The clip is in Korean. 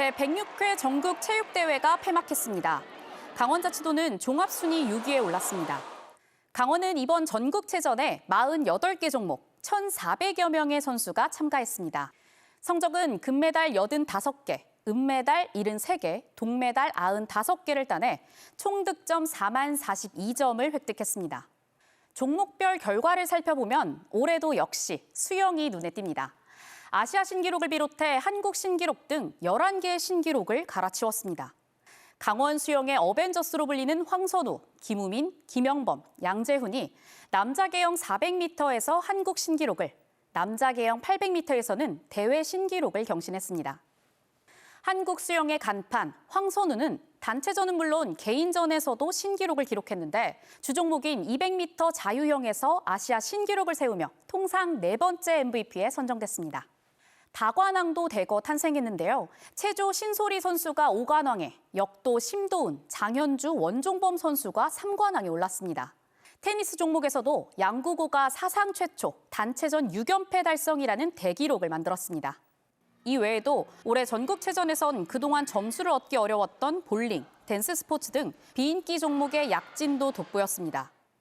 제106회 전국 체육대회가 폐막했습니다. 강원자치도는 종합순위 6위에 올랐습니다. 강원은 이번 전국체전에 48개 종목 1,400여 명의 선수가 참가했습니다. 성적은 금메달 85개, 은메달 73개, 동메달 95개를 따내 총 득점 4만 42점을 획득했습니다. 종목별 결과를 살펴보면 올해도 역시 수영이 눈에 띕니다. 아시아 신기록을 비롯해 한국 신기록 등 11개의 신기록을 갈아치웠습니다. 강원 수영의 어벤져스로 불리는 황선우, 김우민, 김영범, 양재훈이 남자 계영 400m에서 한국 신기록을, 남자 계영 800m에서는 대회 신기록을 경신했습니다. 한국 수영의 간판 황선우는 단체전은 물론 개인전에서도 신기록을 기록했는데 주종목인 200m 자유형에서 아시아 신기록을 세우며 통상 네 번째 MVP에 선정됐습니다. 다관왕도 대거 탄생했는데요. 체조 신소리 선수가 5관왕에 역도 심도훈, 장현주, 원종범 선수가 3관왕에 올랐습니다. 테니스 종목에서도 양구고가 사상 최초 단체전 6연패 달성이라는 대기록을 만들었습니다. 이 외에도 올해 전국체전에선 그동안 점수를 얻기 어려웠던 볼링, 댄스 스포츠 등 비인기 종목의 약진도 돋보였습니다.